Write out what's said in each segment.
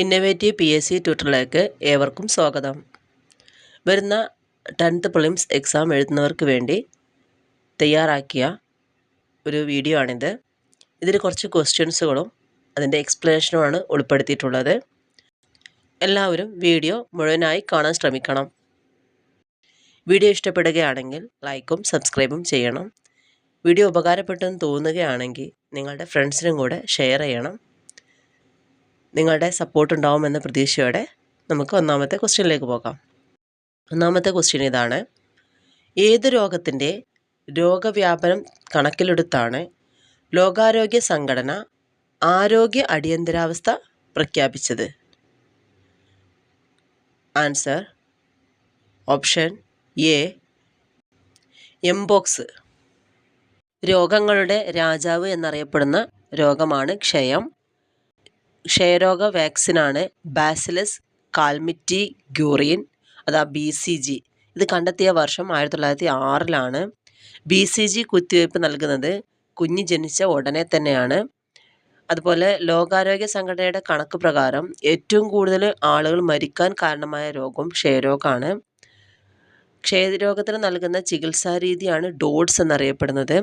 Innovative P S C ട്യൂട്ടറിലേക്ക് ഏവർക്കും സ്വാഗതം. വരുന്ന ടെൻത്ത് പ്രിലിംസ് എക്സാം എഴുതുന്നവർക്ക് വേണ്ടി തയ്യാറാക്കിയ ഒരു വീഡിയോ ആണിത്. ഇതിൽ കുറച്ച് ക്വസ്റ്റ്യൻസുകളും അതിന്റെ എക്സ്പ്ലനേഷനുമാണ് ഉൾപ്പെടുത്തിയിട്ടുള്ളത്. എല്ലാവരും വീഡിയോ മുഴുവനായി കാണാൻ ശ്രമിക്കണം. വീഡിയോ ഇഷ്ടപ്പെടുകയാണെങ്കിൽ ലൈക്കും സബ്സ്ക്രൈബും ചെയ്യണം. വീഡിയോ ഉപകാരപ്പെട്ടെന്ന് തോന്നുകയാണെങ്കിൽ നിങ്ങളുടെ ഫ്രണ്ട്സിനും കൂടെ ഷെയർ ചെയ്യണം. നിങ്ങളുടെ സപ്പോർട്ട് ഉണ്ടാവുമെന്ന പ്രതീക്ഷയോടെ നമുക്ക് ഒന്നാമത്തെ ക്വസ്റ്റ്യനിലേക്ക് പോകാം. ഒന്നാമത്തെ ക്വസ്റ്റ്യൻ ഇതാണ് ഏത് രോഗത്തിന്റെ രോഗവ്യാപനം കണക്കിലെടുത്താണ് ലോകാരോഗ്യ സംഘടന ആരോഗ്യ അടിയന്തരാവസ്ഥ പ്രഖ്യാപിച്ചത്? ആൻസർ ഓപ്ഷൻ എ എംബോക്സ് രോഗങ്ങളുടെ രാജാവ് എന്നറിയപ്പെടുന്ന രോഗമാണ് ക്ഷയം. ക്ഷയരോഗ വാക്സിനാണ് ബാസിലസ് കാൽമിറ്റി ഗ്യൂറിയൻ അതാ ബി സി ജി ഇത് കണ്ടെത്തിയ വർഷം ആയിരത്തി തൊള്ളായിരത്തി ആറിലാണ് ബി സി ജി കുത്തിവയ്പ്പ് നൽകുന്നത് കുഞ്ഞ് ജനിച്ച ഉടനെ തന്നെയാണ്. അതുപോലെ ലോകാരോഗ്യ സംഘടനയുടെ കണക്ക് പ്രകാരം ഏറ്റവും കൂടുതൽ ആളുകൾ മരിക്കാൻ കാരണമായ രോഗം ക്ഷയരോഗമാണ് ക്ഷയരോഗത്തിന് നൽകുന്ന ചികിത്സാ രീതിയാണ് ഡോട്ട്സ് എന്നറിയപ്പെടുന്നത്.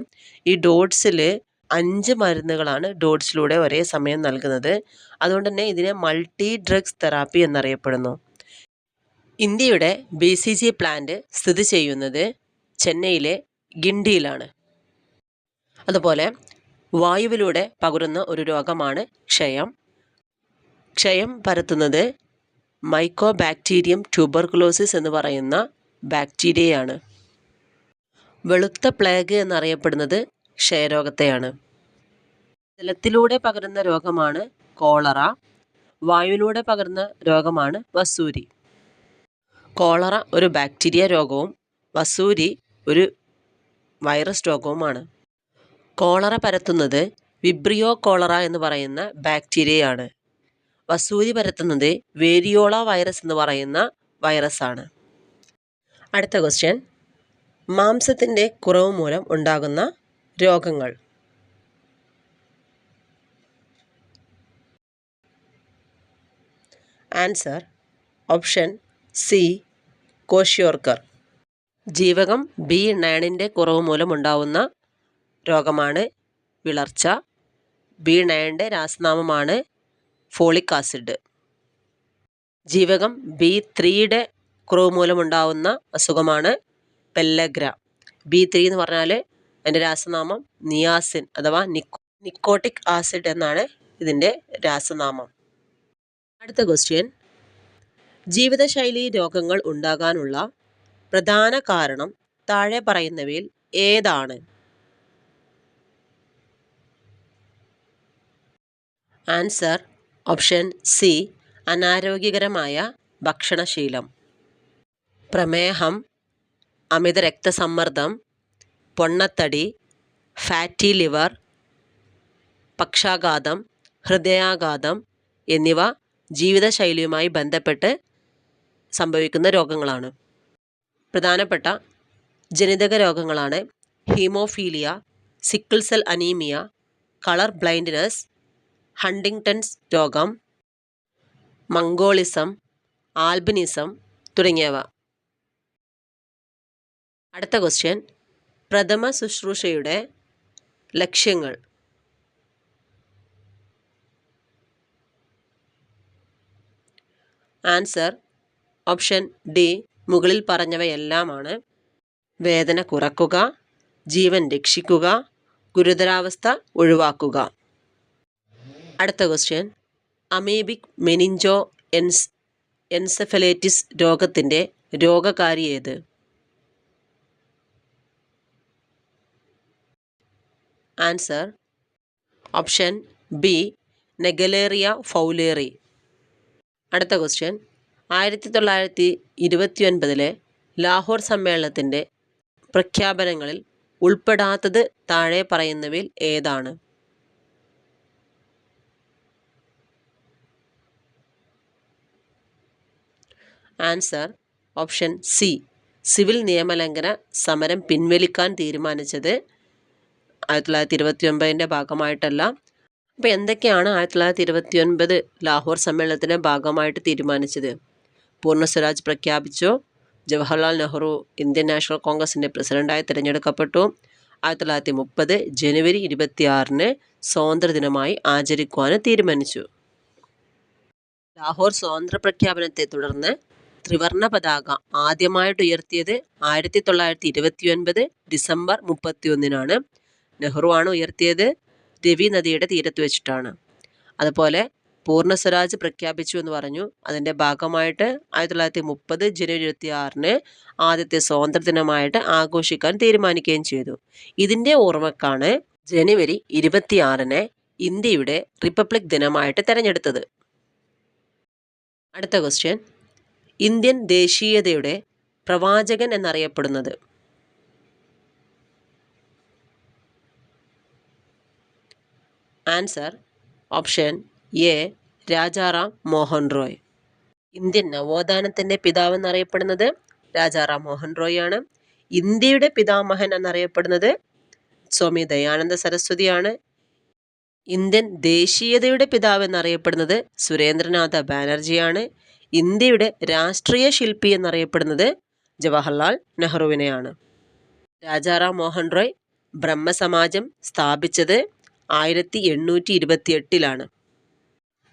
ഈ ഡോട്ട്സിൽ അഞ്ച് മരുന്നുകളാണ് ഡോട്ട്സിലൂടെ ഒരേ സമയം നൽകുന്നത്. അതുകൊണ്ട് തന്നെ ഇതിനെ മൾട്ടി ഡ്രഗ്സ് തെറാപ്പി എന്നറിയപ്പെടുന്നു. ഇന്ത്യയുടെ ബി സി ജി പ്ലാന്റ് സ്ഥിതി ചെയ്യുന്നത് ചെന്നൈയിലെ ഗിണ്ടിയിലാണ്. അതുപോലെ വായുവിലൂടെ പകരുന്ന ഒരു രോഗമാണ് ക്ഷയം. ക്ഷയം പരത്തുന്നത് മൈക്കോ ബാക്ടീരിയം ട്യൂബർകുലോസിസ് എന്ന് പറയുന്ന ബാക്ടീരിയയാണ്. വെളുത്ത പ്ലേഗ് എന്നറിയപ്പെടുന്നത് ക്ഷയരോഗത്തെയാണ്. ജലത്തിലൂടെ പകരുന്ന രോഗമാണ് കോളറ വായുവിലൂടെ പകരുന്ന രോഗമാണ് വസൂരി. കോളറ ഒരു ബാക്ടീരിയ രോഗവും വസൂരി ഒരു വൈറസ് രോഗവുമാണ്. കോളറ പരത്തുന്നത് വിബ്രിയോ കോളറ എന്ന് പറയുന്ന ബാക്ടീരിയയാണ്. വസൂരി പരത്തുന്നത് വേരിയോള വൈറസ് എന്ന് പറയുന്ന വൈറസാണ്. അടുത്ത ക്വസ്റ്റ്യൻ. മാംസത്തിന്റെ കുറവ് മൂലം ഉണ്ടാകുന്ന രോഗങ്ങൾ. ആൻസർ ഓപ്ഷൻ സി കോഷ്യോർക്കർ ജീവകം ബി നയണിന്റെ കുറവ് മൂലമുണ്ടാവുന്ന രോഗമാണ് വിളർച്ച. ബി നയണിന്റെ രാസനാമമാണ് ഫോളിക് ആസിഡ്. ജീവകം ബി ത്രീയുടെ കുറവ് മൂലമുണ്ടാവുന്ന അസുഖമാണ് പെല്ലഗ്ര. ബി ത്രീ എന്ന് പറഞ്ഞാൽ അതിന്റെ രാസനാമം നിയാസിൻ അഥവാ നിക്കോ നിക്കോട്ടിക് ആസിഡ് എന്നാണ് ഇതിന്റെ രാസനാമം. അടുത്ത ക്വസ്റ്റ്യൻ ജീവിതശൈലി രോഗങ്ങൾ ഉണ്ടാകാനുള്ള പ്രധാന കാരണം താഴെ പറയുന്നവയിൽ ഏതാണ്? ആൻസർ ഓപ്ഷൻ സി അനാരോഗ്യകരമായ ഭക്ഷണശീലം. പ്രമേഹം അമിത രക്തസമ്മർദ്ദം പൊണ്ണത്തടി ഫാറ്റി ലിവർ പക്ഷാഘാതം ഹൃദയാഘാതം എന്നിവ ജീവിതശൈലിയുമായി ബന്ധപ്പെട്ട് സംഭവിക്കുന്ന രോഗങ്ങളാണ്. പ്രധാനപ്പെട്ട ജനിതക രോഗങ്ങളാണ് haemophilia sickle cell anaemia colour blindness Huntington's രോഗം മംഗോളിസം ആൽബിനിസം തുടങ്ങിയവ. അടുത്ത ക്വസ്റ്റ്യൻ. പ്രഥമ ശുശ്രൂഷയുടെ ലക്ഷ്യങ്ങൾ. Answer option D. മുകളിൽ പറഞ്ഞവയെല്ലാമാണ്. വേദന കുറക്കുക ജീവൻ രക്ഷിക്കുക ഗുരുതരാവസ്ഥ ഒഴിവാക്കുക. അടുത്ത ക്വസ്റ്റ്യൻ. അമീബിക് മെനിഞ്ചോ എൻസ് എൻസെഫലൈറ്റിസ് രോഗത്തിന്റെ രോഗകാരി ഏത്? Answer option B naegleria fowleri അടുത്ത ക്വസ്റ്റ്യൻ ആയിരത്തി തൊള്ളായിരത്തി ഇരുപത്തി ഒൻപതിലെ ലാഹോർ സമ്മേളനത്തിന്റെ പ്രഖ്യാപനങ്ങളിൽ ഉൾപ്പെടാത്തത് താഴെ പറയുന്നവയിൽ ഏതാണ്? ആൻസർ ഓപ്ഷൻ സി സിവിൽ നിയമലംഘന സമരം പിൻവലിക്കാൻ തീരുമാനിച്ചത് ആയിരത്തി തൊള്ളായിരത്തി ഇരുപത്തി ഒൻപതിന്റെ ഭാഗമായിട്ടല്ല. അപ്പോൾ എന്തൊക്കെയാണ് ആയിരത്തി തൊള്ളായിരത്തി ഇരുപത്തി ഒൻപത് ലാഹോർ സമ്മേളനത്തിന്റെ ഭാഗമായിട്ട് തീരുമാനിച്ചത്? പൂർണ സ്വരാജ് പ്രഖ്യാപിച്ചു. ജവഹർലാൽ നെഹ്റു ഇന്ത്യൻ നാഷണൽ കോൺഗ്രസിന്റെ പ്രസിഡന്റായി തിരഞ്ഞെടുക്കപ്പെട്ടു. ആയിരത്തി തൊള്ളായിരത്തി മുപ്പത് ജനുവരി ഇരുപത്തിയാറിന് സ്വാതന്ത്ര്യദിനമായി ആചരിക്കുവാൻ തീരുമാനിച്ചു. ലാഹോർ സ്വാതന്ത്ര്യ പ്രഖ്യാപനത്തെ തുടർന്ന് ത്രിവർണ പതാക ആദ്യമായിട്ട് ഉയർത്തിയത് ആയിരത്തി തൊള്ളായിരത്തി ഇരുപത്തി ഒൻപത് ഡിസംബർ മുപ്പത്തി ഒന്നിനാണ് നെഹ്റു ആണ് ഉയർത്തിയത് രവി നദിയുടെ തീരത്ത് വെച്ചിട്ടാണ്. അതുപോലെ പൂർണ സ്വരാജ് പ്രഖ്യാപിച്ചു എന്ന് പറഞ്ഞു. അതിന്റെ ഭാഗമായിട്ട് ആയിരത്തി തൊള്ളായിരത്തി മുപ്പത് ജനുവരി ഇരുപത്തി ആറിന് ആദ്യത്തെ സ്വാതന്ത്ര്യ ദിനമായിട്ട് ആഘോഷിക്കാൻ തീരുമാനിക്കുകയും ചെയ്തു. ഇതിന്റെ ഓർമ്മക്കാണ് ജനുവരി ഇരുപത്തിയാറിന് ഇന്ത്യയുടെ റിപ്പബ്ലിക് ദിനമായിട്ട് തിരഞ്ഞെടുത്തത്. അടുത്ത ക്വസ്റ്റ്യൻ. ഇന്ത്യൻ ദേശീയതയുടെ പ്രവാചകൻ എന്നറിയപ്പെടുന്നത് answer option A Rajaram Mohan Roy Indian നവോത്ഥാനത്തിന്റെ പിതാവ് എന്നറിയപ്പെടുന്നത് രാജാറാം മോഹൻ റോയ് ആണ്. ഇന്ത്യയുടെ പിതാമഹൻ എന്നറിയപ്പെടുന്നത് സ്വാമി ദയാനന്ദ സരസ്വതിയാണ്. ഇന്ത്യൻ ദേശീയതയുടെ പിതാവ് എന്നറിയപ്പെടുന്നത് സുരേന്ദ്രനാഥ ബാനർജിയാണ്. ഇന്ത്യയുടെ രാഷ്ട്രീയ ശില്പി എന്നറിയപ്പെടുന്നത് ജവഹർലാൽ നെഹ്റുവിനെയാണ്. രാജാറാം മോഹൻ റോയ് ബ്രഹ്മസമാജം സ്ഥാപിച്ചത് ആയിരത്തി എണ്ണൂറ്റി ഇരുപത്തി എട്ടിലാണ്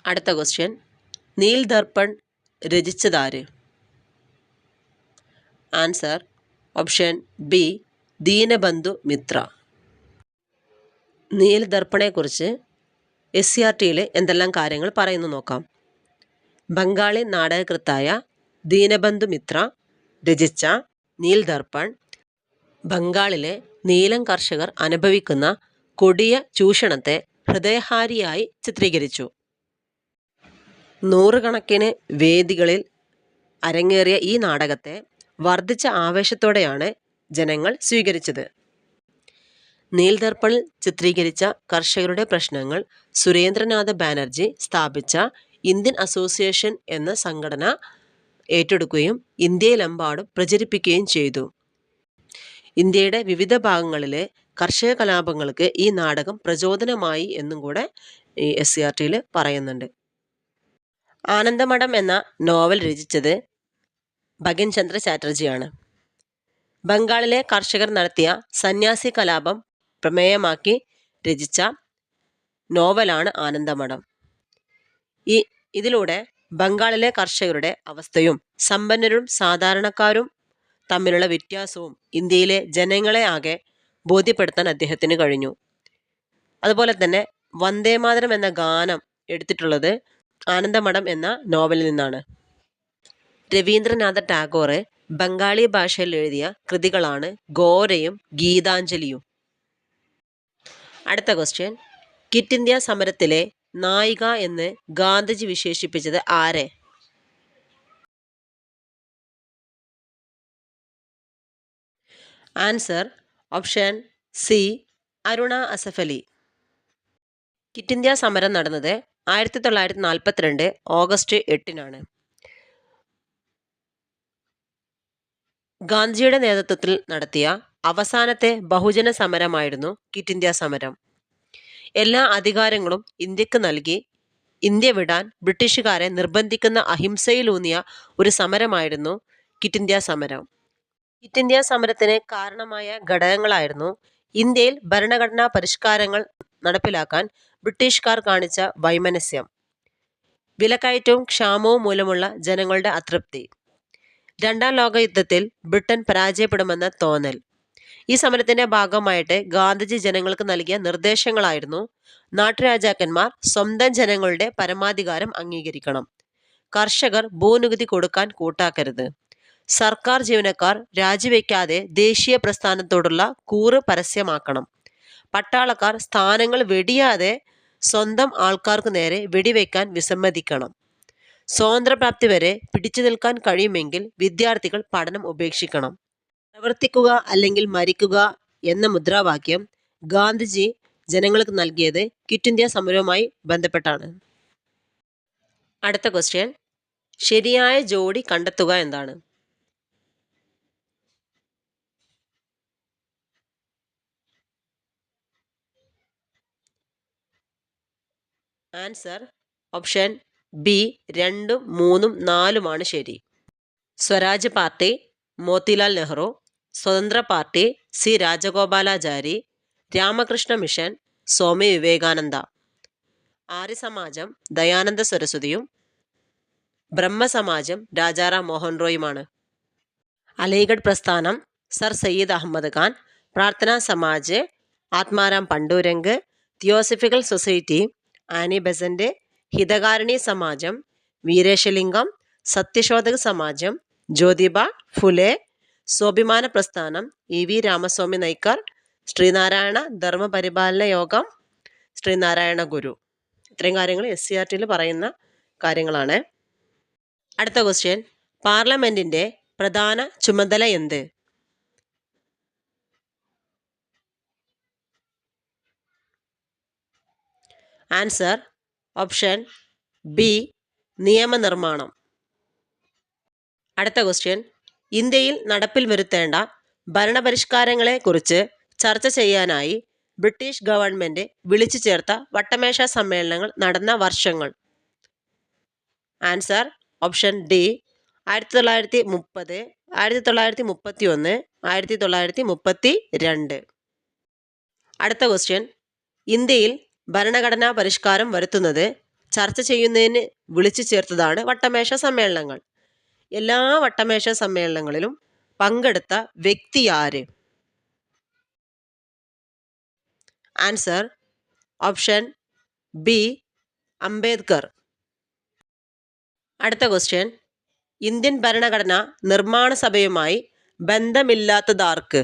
അടുത്ത question Neel Darpan രചിച്ചതാര്? Answer option B Dinabandhu Mitra. Neel ദർപ്പണെക്കുറിച്ച് S C R ടിയിൽ എന്തെല്ലാം കാര്യങ്ങൾ പറയുന്നു നോക്കാം. ബംഗാളി നാടകകൃത്തായ ദീനബന്ധു മിത്ര രചിച്ച നീൽ ദർപ്പൺ ബംഗാളിലെ നീലം കർഷകർ അനുഭവിക്കുന്ന കൊടിയ ചൂഷണത്തെ ഹൃദയഹാരിയായി ചിത്രീകരിച്ചു. നൂറുകണക്കിന് വേദികളിൽ അരങ്ങേറിയ ഈ നാടകത്തെ വർദ്ധിച്ച ആവേശത്തോടെയാണ് ജനങ്ങൾ സ്വീകരിച്ചത്. നീൽദർപ്പണിൽ ചിത്രീകരിച്ച കർഷകരുടെ പ്രശ്നങ്ങൾ സുരേന്ദ്രനാഥ ബാനർജി സ്ഥാപിച്ച ഇന്ത്യൻ അസോസിയേഷൻ എന്ന സംഘടന ഏറ്റെടുക്കുകയും ഇന്ത്യയിലെമ്പാടും പ്രചരിപ്പിക്കുകയും ചെയ്തു. ഇന്ത്യയുടെ വിവിധ ഭാഗങ്ങളിലെ കർഷക കലാപങ്ങൾക്ക് ഈ നാടകം പ്രചോദനമായി എന്നും കൂടെ ഈ എസ് സി ആർ ടിയിൽ പറയുന്നുണ്ട്. ആനന്ദമഠം എന്ന നോവൽ രചിച്ചത് ഭഗൻ ചന്ദ്ര ചാറ്റർജിയാണ്. ബംഗാളിലെ കർഷകർ നടത്തിയ സന്യാസി കലാപം പ്രമേയമാക്കി രചിച്ച നോവലാണ് ആനന്ദമഠം. ഈ ഇതിലൂടെ ബംഗാളിലെ കർഷകരുടെ അവസ്ഥയും സമ്പന്നരും സാധാരണക്കാരും തമ്മിലുള്ള വ്യത്യാസവും ഇന്ത്യയിലെ ജനങ്ങളെ ആകെ ബോധ്യപ്പെടുത്താൻ അദ്ദേഹത്തിന് കഴിഞ്ഞു. അതുപോലെ തന്നെ വന്ദേമാതരം എന്ന ഗാനം എടുത്തിട്ടുള്ളത് ആനന്ദമഠം എന്ന നോവലിൽ നിന്നാണ്. രവീന്ദ്രനാഥ ടാഗോർ ബംഗാളി ഭാഷയിൽ എഴുതിയ കൃതികളാണ് ഗോരയും ഗീതാഞ്ജലിയും. അടുത്ത ക്വസ്റ്റ്യൻ കിറ്റ് ഇന്ത്യ സമരത്തിലെ നായിക എന്ന് ഗാന്ധിജി വിശേഷിപ്പിച്ചത് ആരെ? Answer option C Aruna Asaf Ali quit India സമരം നടന്നത് ആയിരത്തി തൊള്ളായിരത്തി നാൽപ്പത്തിരണ്ട് ഓഗസ്റ്റ് എട്ടിനാണ്. ഗാന്ധിയുടെ നേതൃത്വത്തിൽ നടത്തിയ അവസാനത്തെ ബഹുജന സമരമായിരുന്നു കിറ്റ് ഇന്ത്യ സമരം. എല്ലാ അധികാരങ്ങളും ഇന്ത്യയ്ക്ക് നൽകി ഇന്ത്യ വിടാൻ ബ്രിട്ടീഷുകാരെ നിർബന്ധിക്കുന്ന അഹിംസയിലൂന്നിയ ഒരു സമരമായിരുന്നു കിറ്റ് ഇന്ത്യ സമരം. കിറ്റ് ഇന്ത്യ സമരത്തിന് കാരണമായ ഘടകങ്ങളായിരുന്നു ഇന്ത്യയിൽ ഭരണഘടനാ പരിഷ്കാരങ്ങൾ നടപ്പിലാക്കാൻ ബ്രിട്ടീഷുകാർ കാണിച്ച വൈമനസ്യം വിലക്കയറ്റവും ക്ഷാമവും മൂലമുള്ള ജനങ്ങളുടെ അതൃപ്തി രണ്ടാം ലോകയുദ്ധത്തിൽ ബ്രിട്ടൻ പരാജയപ്പെടുമെന്ന തോന്നൽ. ഈ സമരത്തിന്റെ ഭാഗമായിട്ട് ഗാന്ധിജി ജനങ്ങൾക്ക് നൽകിയ നിർദ്ദേശങ്ങളായിരുന്നു നാട്ടുരാജാക്കന്മാർ സ്വന്തം ജനങ്ങളുടെ പരമാധികാരം അംഗീകരിക്കണം കർഷകർ ഭൂനികുതി കൊടുക്കാൻ കൂട്ടാക്കരുത് സർക്കാർ ജീവനക്കാർ രാജിവെക്കാതെ ദേശീയ പ്രസ്ഥാനത്തോടുള്ള കൂറ് പരസ്യമാക്കണം. പട്ടാളക്കാർ സ്ഥാനങ്ങൾ വെടിയാതെ സ്വന്തം ആൾക്കാർക്ക് നേരെ വെടിവെക്കാൻ വിസമ്മതിക്കണം. സ്വാതന്ത്ര്യപ്രാപ്തി വരെ പിടിച്ചു നിൽക്കാൻ കഴിയുമെങ്കിൽ വിദ്യാർത്ഥികൾ പഠനം ഉപേക്ഷിക്കണം. പ്രവർത്തിക്കുക അല്ലെങ്കിൽ മരിക്കുക എന്ന മുദ്രാവാക്യം ഗാന്ധിജി ജനങ്ങൾക്ക് നൽകിയത് ക്വിറ്റ് ഇന്ത്യ സമരവുമായി ബന്ധപ്പെട്ടാണ്. അടുത്ത ക്വസ്റ്റ്യൻ ശരിയായ ജോഡി കണ്ടെത്തുക എന്താണ്? ആൻസർ ഓപ്ഷൻ ബി രണ്ടും മൂന്നും നാലുമാണ് ശരി. Swaraj party Motilal Nehru. Swatantra party C Rajagopalachari. Ramakrishna mission Swami Vivekananda. ആര്യസമാജം ദയാനന്ദ സരസ്വതിയും. ബ്രഹ്മസമാജം രാജാറാം മോഹൻ റോയുമാണ് അലിഗഡ് പ്രസ്ഥാനം sir Syed Ahmed Khan. Prarthana Samaj Atmaram Pandurang. Theosophical society Annie Besant Hitakarini സമാജം വീരേശലിംഗം സത്യശോധക സമാജം ജ്യോതിബ ഫുലെ സ്വാഭിമാന പ്രസ്ഥാനം ഇ വി രാമസ്വാമി നയ്ക്കർ ശ്രീനാരായണ ധർമ്മപരിപാലന യോഗം ശ്രീനാരായണ ഗുരു. ഇത്രയും കാര്യങ്ങൾ എസ് സി ആർ ടിയിൽ പറയുന്ന കാര്യങ്ങളാണ്. അടുത്ത ക്വസ്റ്റ്യൻ പാർലമെന്റിന്റെ പ്രധാന ചുമതല എന്ത്? ആൻസർ ഓപ്ഷൻ ബി നിയമനിർമ്മാണം. അടുത്ത ക്വസ്റ്റ്യൻ ഇന്ത്യയിൽ നടപ്പിൽ വരുത്തേണ്ട ഭരണപരിഷ്കാരങ്ങളെക്കുറിച്ച് ചർച്ച ചെയ്യാനായി ബ്രിട്ടീഷ് ഗവൺമെന്റ് വിളിച്ചു ചേർത്ത വട്ടമേശ സമ്മേളനങ്ങൾ നടന്ന വർഷങ്ങൾ. ആൻസർ ഓപ്ഷൻ ഡി ആയിരത്തി തൊള്ളായിരത്തി മുപ്പത് ആയിരത്തി തൊള്ളായിരത്തി മുപ്പത്തി ഒന്ന് ആയിരത്തി തൊള്ളായിരത്തി മുപ്പത്തി രണ്ട് അടുത്ത ക്വസ്റ്റ്യൻ ഇന്ത്യയിൽ ഭരണഘടനാ പരിഷ്കാരം വരുത്തുന്നത് ചർച്ച ചെയ്യുന്നതിന് വിളിച്ചു ചേർത്തതാണ് വട്ടമേശ സമ്മേളനങ്ങൾ. എല്ലാ വട്ടമേശ സമ്മേളനങ്ങളിലും പങ്കെടുത്ത വ്യക്തി ആര്? Answer option B Ambedkar. അടുത്ത ക്വസ്റ്റ്യൻ. ഇന്ത്യൻ ഭരണഘടന നിർമ്മാണ സഭയുമായി ബന്ധമില്ലാത്തതാർക്ക്?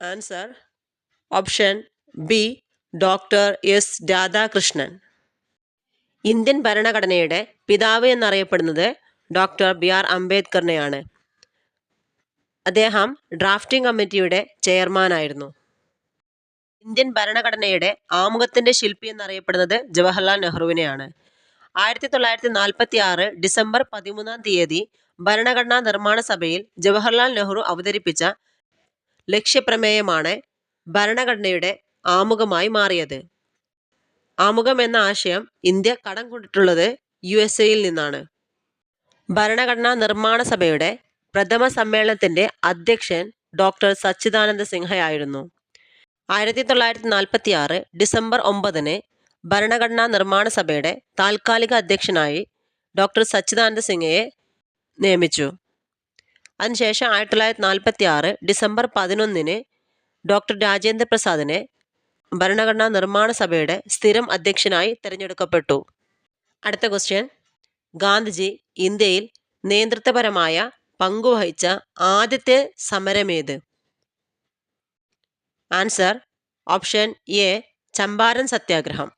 Answer option B doctor S Radhakrishnan Indian ഭരണഘടനയുടെ പിതാവ് എന്നറിയപ്പെടുന്നത് ഡോക്ടർ ബി ആർ അംബേദ്കറിനെയാണ്. അദ്ദേഹം ഡ്രാഫ്റ്റിംഗ് കമ്മിറ്റിയുടെ ചെയർമാനായിരുന്നു ഇന്ത്യൻ ഭരണഘടനയുടെ ആമുഖത്തിന്റെ ശില്പി എന്നറിയപ്പെടുന്നത് ജവഹർലാൽ നെഹ്റുവിനെയാണ്. ആയിരത്തി തൊള്ളായിരത്തി നാൽപ്പത്തി ആറ് ഡിസംബർ പതിമൂന്നാം തീയതി ഭരണഘടനാ നിർമ്മാണ സഭയിൽ ജവഹർലാൽ നെഹ്റു അവതരിപ്പിച്ച ലക്ഷ്യപ്രമേയമാണ് ഭരണഘടനയുടെ ആമുഖമായി മാറിയത്. ആമുഖം എന്ന ആശയം ഇന്ത്യ കടം കൊണ്ടിട്ടുള്ളത് യു എസ് എയിൽ നിന്നാണ്. ഭരണഘടനാ നിർമ്മാണ സഭയുടെ പ്രഥമ സമ്മേളനത്തിന്റെ അധ്യക്ഷൻ ഡോക്ടർ സച്ചിദാനന്ദ സിൻഹയായിരുന്നു ആയിരത്തി തൊള്ളായിരത്തി നാൽപ്പത്തി ആറ് ഡിസംബർ ഒമ്പതിന് ഭരണഘടനാ നിർമ്മാണ സഭയുടെ താൽക്കാലിക അധ്യക്ഷനായി ഡോക്ടർ സച്ചിദാനന്ദ സിംഗയെ നിയമിച്ചു. അതിനുശേഷം ആയിരത്തി തൊള്ളായിരത്തി നാൽപ്പത്തി ആറ് ഡിസംബർ പതിനൊന്നിന് ഡോക്ടർ രാജേന്ദ്ര പ്രസാദിനെ ഭരണഘടനാ നിർമ്മാണ സഭയുടെ സ്ഥിരം അധ്യക്ഷനായി തിരഞ്ഞെടുക്കപ്പെട്ടു. അടുത്ത ക്വസ്റ്റ്യൻ ഗാന്ധിജി ഇന്ത്യയിൽ നേതൃത്വപരമായ പങ്കുവഹിച്ച ആദ്യത്തെ സമരമേത് ആൻസർ ഓപ്ഷൻ എ ചമ്പാരൻ സത്യാഗ്രഹം.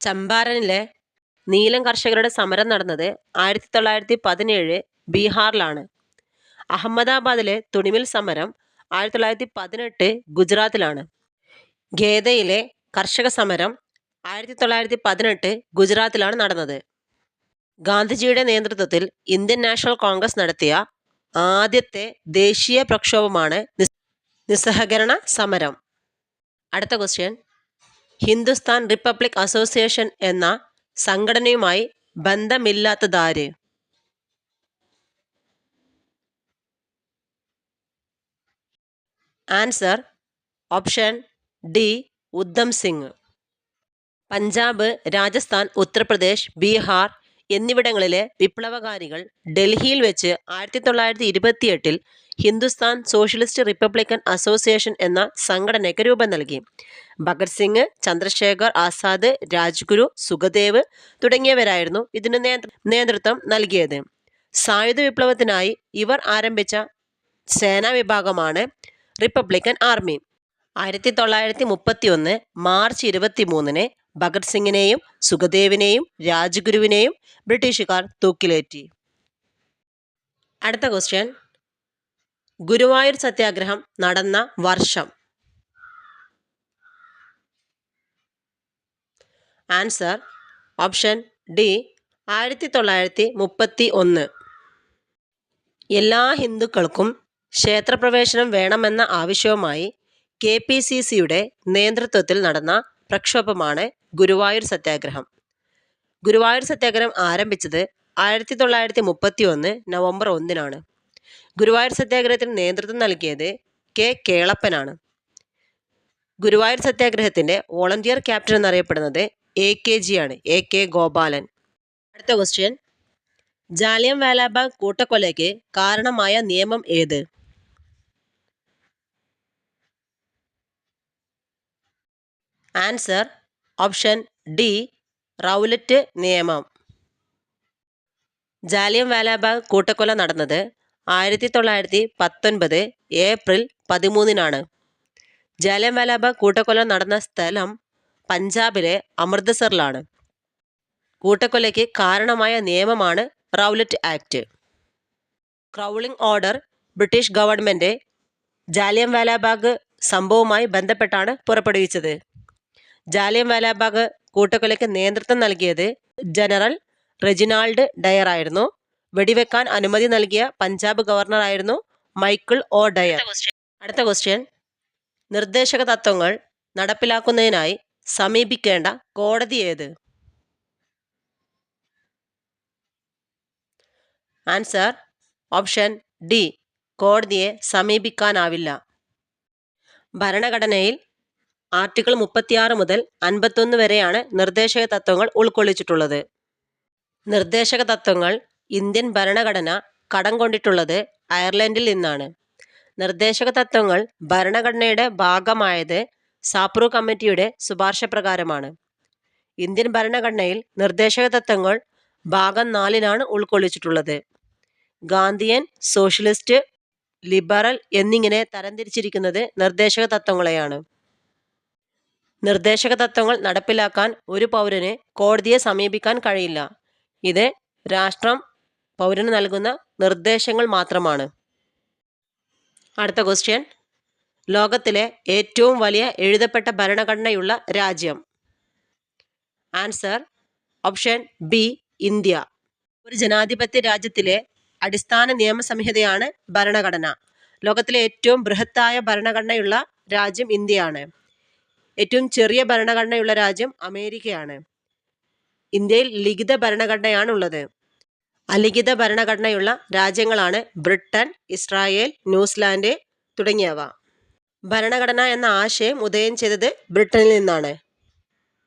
ചമ്പാരനിലെ നീലം കർഷകരുടെ സമരം നടന്നത് ആയിരത്തി തൊള്ളായിരത്തി പതിനേഴ് ബീഹാറിലാണ്. അഹമ്മദാബാദിലെ തുണിമിൽ സമരം ആയിരത്തി തൊള്ളായിരത്തി പതിനെട്ട് ഗുജറാത്തിലാണ്. ഖേദയിലെ കർഷക സമരം ആയിരത്തി തൊള്ളായിരത്തി പതിനെട്ട് ഗുജറാത്തിലാണ് നടന്നത്. ഗാന്ധിജിയുടെ നേതൃത്വത്തിൽ ഇന്ത്യൻ നാഷണൽ കോൺഗ്രസ് നടത്തിയ ആദ്യത്തെ ദേശീയ പ്രക്ഷോഭമാണ് നിസ്സഹകരണ സമരം. അടുത്ത ക്വസ്റ്റ്യൻ. ഹിന്ദുസ്ഥാൻ റിപ്പബ്ലിക് അസോസിയേഷൻ എന്ന സംഘടനയുമായി ബന്ധമില്ലാത്തതാര്? Answer option D Udham Singh. Punjab Rajasthan Uttar Pradesh Bihar എന്നിവിടങ്ങളിലെ വിപ്ലവകാരികൾ ഡൽഹിയിൽ വെച്ച് ആയിരത്തി തൊള്ളായിരത്തി ഇരുപത്തിയെട്ടിൽ ഹിന്ദുസ്ഥാൻ സോഷ്യലിസ്റ്റ് റിപ്പബ്ലിക്കൻ അസോസിയേഷൻ എന്ന സംഘടനയ്ക്ക് രൂപം നൽകി. ഭഗത് സിംഗ് ചന്ദ്രശേഖർ ആസാദ് രാജ്ഗുരു സുഖദേവ് തുടങ്ങിയവരായിരുന്നു ഇതിന് നേതൃത്വം നൽകിയത്. സായുധ വിപ്ലവത്തിനായി ഇവർ ആരംഭിച്ച സേനാ വിഭാഗമാണ് റിപ്പബ്ലിക്കൻ ആർമി. ആയിരത്തി തൊള്ളായിരത്തി മുപ്പത്തി ഒന്ന് മാർച്ച് ഇരുപത്തി മൂന്നിന് ഭഗത് സിംഗിനെയും സുഖദേവിനെയും രാജ്ഗുരുവിനെയും ബ്രിട്ടീഷുകാർ തൂക്കിലേറ്റി. അടുത്ത ക്വസ്റ്റ്യൻ. ഗുരുവായൂർ സത്യാഗ്രഹം നടന്ന വർഷം. ആൻസർ ഓപ്ഷൻ ഡി ആയിരത്തി തൊള്ളായിരത്തി മുപ്പത്തി ഒന്ന് എല്ലാ ഹിന്ദുക്കൾക്കും ക്ഷേത്രപ്രവേശനം വേണമെന്ന ആവശ്യവുമായി കെ പി സി സിയുടെ നേതൃത്വത്തിൽ നടന്ന പ്രക്ഷോഭമാണ് ഗുരുവായൂർ സത്യാഗ്രഹം. ഗുരുവായൂർ സത്യാഗ്രഹം ആരംഭിച്ചത് ആയിരത്തി തൊള്ളായിരത്തി മുപ്പത്തി ഒന്ന് നവംബർ ഒന്നിനാണ്. ഗുരുവായൂർ സത്യാഗ്രഹത്തിന് നേതൃത്വം നൽകിയത് കെ കേളപ്പനാണ്. ഗുരുവായൂർ സത്യാഗ്രഹത്തിന്റെ വോളണ്ടിയർ ക്യാപ്റ്റൻ എന്നറിയപ്പെടുന്നത് എ കെ ജി ആണ് എ കെ ഗോപാലൻ. അടുത്ത ക്വസ്റ്റ്യൻ ജാലിയം വാലാബാഗ് കൂട്ടക്കൊലയ്ക്ക് കാരണമായ നിയമം ഏത്? ആൻസർ ഓപ്ഷൻ ഡി റൗലറ്റ് നിയമം. ജാലിയം വാലാബാഗ് കൂട്ടക്കൊല നടന്നത് ആയിരത്തി തൊള്ളായിരത്തി പത്തൊൻപത് ഏപ്രിൽ പതിമൂന്നിനാണ്. ജാലിയം വാലാബാഗ് കൂട്ടക്കൊല നടന്ന സ്ഥലം പഞ്ചാബിലെ അമൃത്സറിലാണ്. കൂട്ടക്കൊലയ്ക്ക് കാരണമായ നിയമമാണ് Rowlatt act. Crawling order British government Jallian Wala Bagh സംഭവവുമായി ബന്ധപ്പെട്ടാണ് പുറപ്പെടുവിച്ചത്. ജാലിയൻ വാലാബാഗ് കൂട്ടക്കൊലയ്ക്ക് നേതൃത്വം നൽകിയത് ജനറൽ റെജിനാൾഡ് ഡയർ ആയിരുന്നു. വെടിവെക്കാൻ അനുമതി നൽകിയ പഞ്ചാബ് ഗവർണർ ആയിരുന്നു മൈക്കിൾ ഒ ഡയർ. അടുത്ത ക്വസ്റ്റ്യൻ നിർദ്ദേശക തത്വങ്ങൾ നടപ്പിലാക്കുന്നതിനായി സമീപിക്കേണ്ട കോടതി ഏത്? Answer option D. കോടതിയെ സമീപിക്കാനാവില്ല. ഭരണഘടനയിൽ ആർട്ടിക്കിൾ മുപ്പത്തിയാറ് മുതൽ അൻപത്തൊന്ന് വരെയാണ് നിർദ്ദേശക തത്വങ്ങൾ ഉൾക്കൊള്ളിച്ചിട്ടുള്ളത്. നിർദ്ദേശക തത്വങ്ങൾ ഇന്ത്യൻ ഭരണഘടന കടം കൊണ്ടിട്ടുള്ളത് അയർലൻഡിൽ നിന്നാണ്. നിർദ്ദേശക തത്വങ്ങൾ ഭരണഘടനയുടെ ഭാഗമായത് സാപ്രു കമ്മിറ്റിയുടെ ശുപാർശ പ്രകാരമാണ് ഇന്ത്യൻ ഭരണഘടനയിൽ നിർദ്ദേശക തത്വങ്ങൾ ഭാഗം നാലിനാണ് ഉൾക്കൊള്ളിച്ചിട്ടുള്ളത്. ഗാന്ധിയൻ സോഷ്യലിസ്റ്റ് ലിബറൽ എന്നിങ്ങനെ തരംതിരിച്ചിരിക്കുന്നത് നിർദ്ദേശക തത്വങ്ങളെയാണ്. നിർദ്ദേശക തത്വങ്ങൾ നടപ്പിലാക്കാൻ ഒരു പൗരന് കോടതിയെ സമീപിക്കാൻ കഴിയില്ല. ഇത് രാഷ്ട്രം പൗരന് നൽകുന്ന നിർദ്ദേശങ്ങൾ മാത്രമാണ്. അടുത്ത ക്വസ്റ്റ്യൻ. ലോകത്തിലെ ഏറ്റവും വലിയ എഴുതപ്പെട്ട ഭരണഘടനയുള്ള രാജ്യം. Answer option B India. ഒരു ജനാധിപത്യ രാജ്യത്തിലെ അടിസ്ഥാന നിയമസംഹിതയാണ് ഭരണഘടന. ലോകത്തിലെ ഏറ്റവും ബൃഹത്തായ ഭരണഘടനയുള്ള രാജ്യം ഇന്ത്യയാണ്. ഏറ്റവും ചെറിയ ഭരണഘടനയുള്ള രാജ്യം അമേരിക്കയാണ്. ഇന്ത്യയിൽ ലിഖിത ഭരണഘടനയാണ് ഉള്ളത് അലിഖിത ഭരണഘടനയുള്ള രാജ്യങ്ങളാണ് ബ്രിട്ടൻ ഇസ്രായേൽ ന്യൂസിലാൻഡ് തുടങ്ങിയവ. ഭരണഘടന എന്ന ആശയം ഉദയം ചെയ്തത് ബ്രിട്ടനിൽ നിന്നാണ്.